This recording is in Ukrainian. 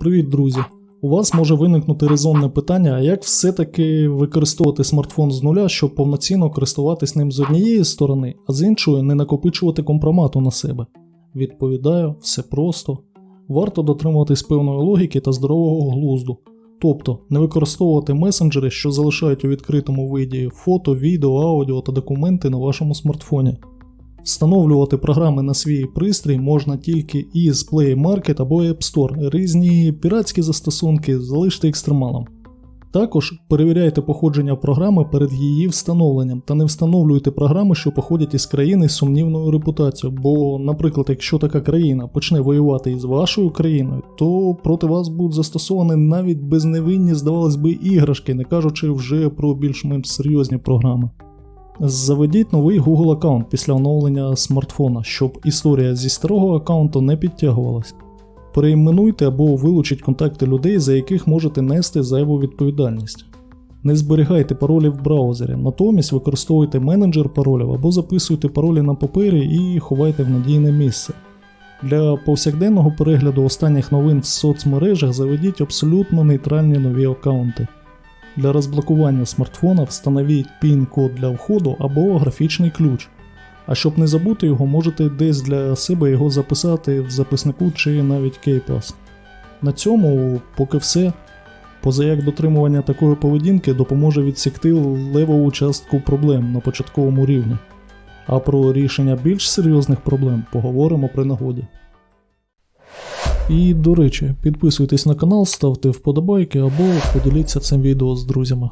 Привіт, друзі! У вас може виникнути резонне питання, як все-таки використовувати смартфон з нуля, щоб повноцінно користуватись ним з однієї сторони, а з іншої не накопичувати компромату на себе? Відповідаю, все просто. Варто дотримуватись певної логіки та здорового глузду. Тобто не використовувати месенджери, що залишають у відкритому виді фото, відео, аудіо та документи на вашому смартфоні. Встановлювати програми на свій пристрій можна тільки із Play Market або App Store. Різні піратські застосунки залиште екстремалам. Також перевіряйте походження програми перед її встановленням та не встановлюйте програми, що походять із країни з сумнівною репутацією. Бо, наприклад, якщо така країна почне воювати із вашою країною, то проти вас будуть застосовані навіть безневинні, здавалось би, іграшки, не кажучи вже про більш-менш серйозні програми. Заведіть новий Google аккаунт після оновлення смартфона, щоб історія зі старого аккаунту не підтягувалась. Перейменуйте або вилучіть контакти людей, за яких можете нести зайву відповідальність. Не зберігайте паролі в браузері, натомість використовуйте менеджер паролів або записуйте паролі на папері і ховайте в надійне місце. Для повсякденного перегляду останніх новин в соцмережах заведіть абсолютно нейтральні нові аккаунти. Для розблокування смартфона встановіть PIN-код для входу або графічний ключ. А щоб не забути його, можете десь для себе його записати в записнику чи навіть KPass. На цьому поки все. Поза як дотримування такої поведінки допоможе відсікти левову частку проблем на початковому рівні. А про рішення більш серйозних проблем поговоримо при нагоді. І до речі, підписуйтесь на канал, ставте вподобайки або поділіться цим відео з друзями.